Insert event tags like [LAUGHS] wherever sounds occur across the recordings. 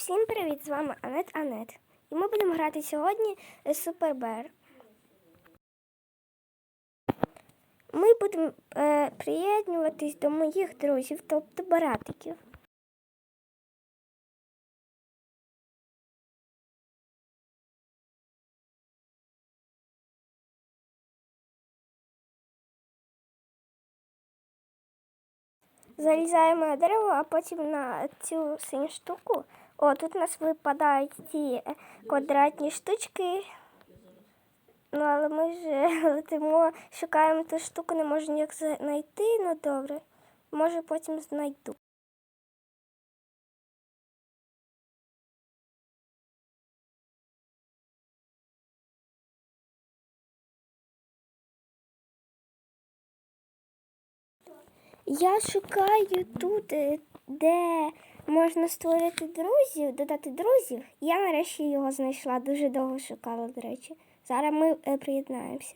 Всім привіт! З вами Анет Анет. І ми будемо грати сьогодні Супер Бер. Ми будемо е, приєднуватись до моїх друзів, тобто баратиків. Залізаємо на дерево, а потім на цю синю штуку. О, тут у нас випадають ті е, квадратні штучки. Ну, але ми ж [LAUGHS] летимо, шукаємо ту штуку, не можу ніяк знайти. Ну добре. Може потім знайду. Я шукаю тут, е, де можна створити друзів, додати друзів. Я нарешті його знайшла, дуже довго шукала, до речі. Зараз ми е, приєднаємося.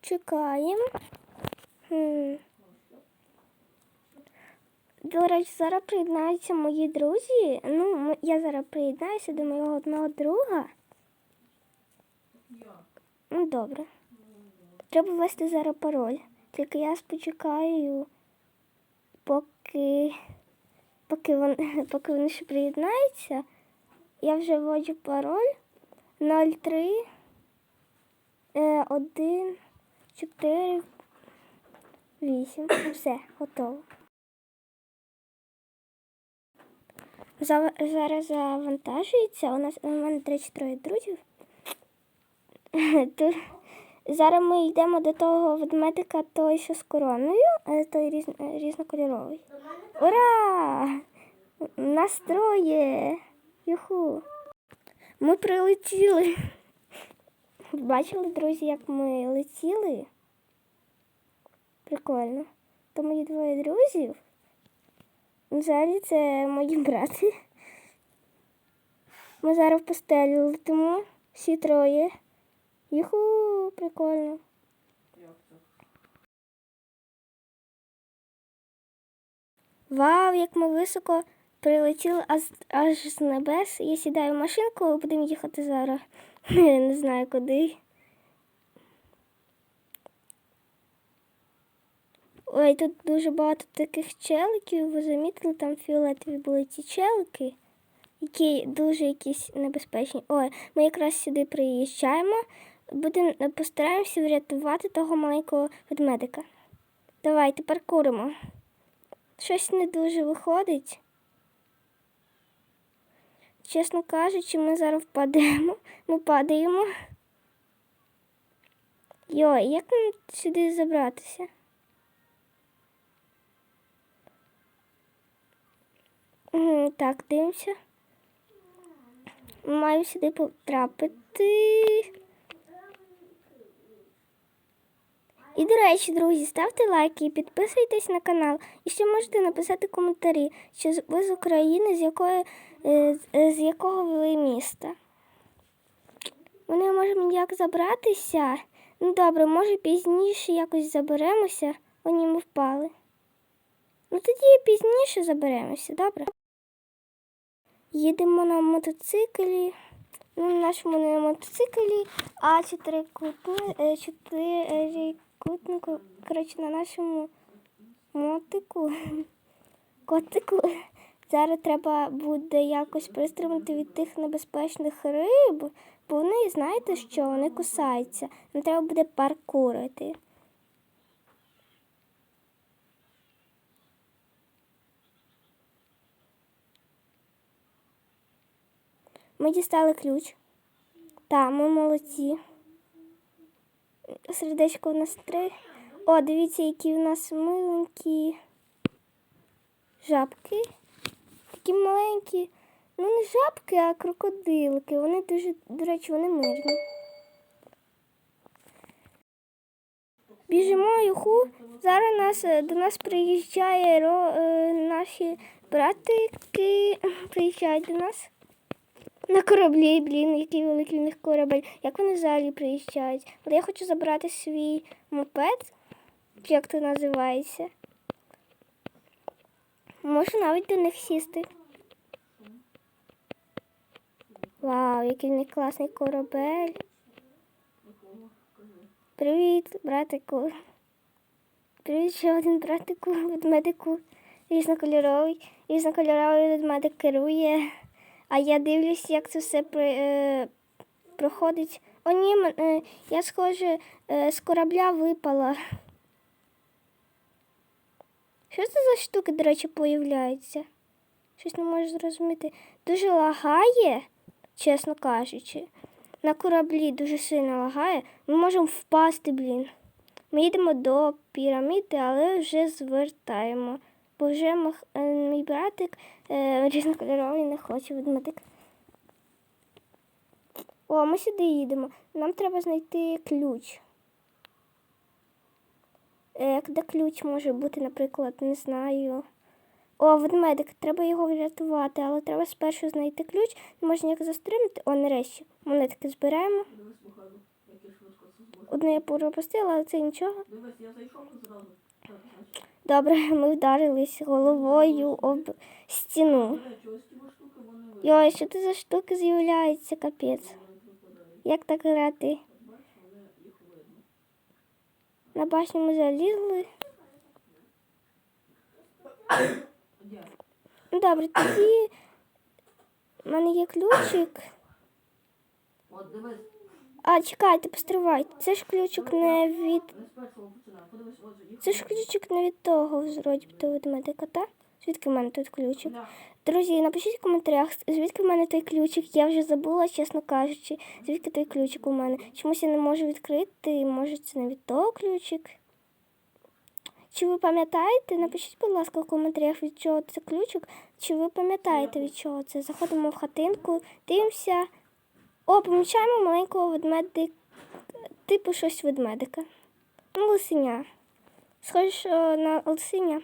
Чекаємо. До речі, зараз приєднаються мої друзі. Ну, я зараз приєднаюся до моєго одного друга. Ну, добре. Треба ввести зараз пароль. Тільки я спочекаю, поки, поки, вони, [LAUGHS] поки вони ще приєднаються. Я вже вводжу пароль 03 е, 1 4 8. Все, готово. Зараз завантажується. У нас у мене 34 друзів. [COUGHS] Тут Зараз ми йдемо до того ведмедика, той, що з короною, а той різ... різнокольоровий. Ура! Нас троє! Юху! Ми прилетіли. Бачили, друзі, як ми летіли? Прикольно. То мої двоє друзів. Взагалі це мої брати. Ми зараз в постелі летимо, всі троє. Юху, прикольно. Вау, як ми високо прилетіли аж, аж з небес. Я сідаю в машинку, будемо їхати зараз. [LAUGHS] Не знаю куди. Ой, тут дуже багато таких челиків. Ви замітили, там фіолетові були ті челики, які дуже якісь небезпечні. Ой, ми якраз сюди приїжджаємо. Будемо постараємося врятувати того маленького ведмедика. Давайте паркуримо. Щось не дуже виходить. Чесно кажучи, ми зараз впадемо. Ми падаємо. Йой, як нам сюди забратися? Так, дивимося. Маю сюди потрапити. І, до речі, друзі, ставте лайки і підписуйтесь на канал. І ще можете написати коментарі, що ви з України, з якої, е, е, з якого ви міста. Вони можемо як забратися. Ну добре, може пізніше якось заберемося, вони ми впали. Ну тоді пізніше заберемося, добре? Їдемо на мотоциклі. Ну, на нашому не мотоциклі, а 4 чотири 4 е, Кутнику, коротше, на нашому мотику, [LAUGHS] котику, зараз треба буде якось пристримати від тих небезпечних риб, бо вони знаєте, що вони кусаються. Нам треба буде паркурити. Ми дістали ключ. Та, ми молодці. Сердечко у нас три. О, дивіться, які у нас миленькі жабки. Такі маленькі. Ну, не жабки, а крокодилки. Вони дуже, до речі, вони мирні. Біжимо юху. Зараз нас, е, до нас приїжджає ро, е, наші братики. Приїжджають до нас. На кораблі, блін, який великий в них корабель. Як вони взагалі приїжджають? От я хочу забрати свій мопед, як це називається. Можу навіть до них сісти. Вау, який в них класний корабель. Привіт, братику. Привіт, ще один братику, ведмедику. Різнокольоровий. Різнокольоровий ведмедик керує. А я дивлюсь, як це все е, проходить. О, ні, е, я, схоже, е, з корабля випала. Що це за штуки, до речі, появляються? Щось не можу зрозуміти. Дуже лагає, чесно кажучи. На кораблі дуже сильно лагає. Ми можемо впасти, блін. Ми їдемо до піраміди, але вже звертаємо. Бо вже мах- е, мій братик е, різнокольоровий не хоче ведмедик. О, ми сюди їдемо. Нам треба знайти ключ. Е, де ключ може бути, наприклад, не знаю. О, ведмедик, треба його врятувати, але треба спершу знайти ключ. Не можна ніяк застрімити. О, нарешті. Монетки збираємо. Як. Одну я пропустила, але це нічого. Дивись, я зайшов зразу. Добре, ми вдарились головою об стіну. Йой, що це за штуки з'являються, капець. Як так грати? На башню ми залізли. Ну добре, тоді в мене є ключик. От дивись, А, чекайте, постривайте. Це ж ключик не від. Це ж ключик не від того, вроді ведмедика, так? Звідки в мене тут ключик? Друзі, напишіть в коментарях, звідки в мене той ключик. Я вже забула, чесно кажучи, звідки той ключик у мене. Чомусь я не можу відкрити, може це не від того ключик. Чи ви пам'ятаєте? Напишіть, будь ласка, в коментарях, від чого це ключик. Чи ви пам'ятаєте, від чого це? Заходимо в хатинку, дивимося. О, помічаємо маленького ведмедика, типу щось ведмедика. Ну, лисеня. Схоже, що на лисеня.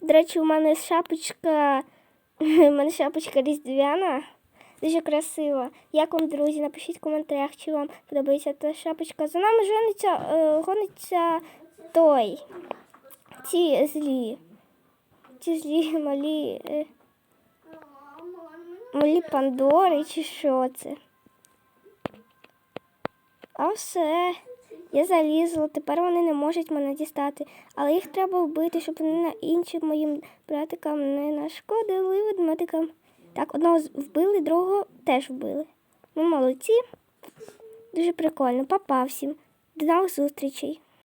До речі, у мене шапочка, [LAUGHS] у мене шапочка різдвяна. Дуже красива. Як вам, друзі, напишіть в коментарях, чи вам подобається та шапочка. За нами жониться, е, гониться той. Ці злі. Ці злі малі. Малі пандори, чи що це? А все. Я залізла, тепер вони не можуть мене дістати. Але їх треба вбити, щоб вони на іншим моїм братикам не нашкодили ведмедикам. Так, одного вбили, другого теж вбили. Ми молодці. Дуже прикольно. Папа всім. До нових зустрічей.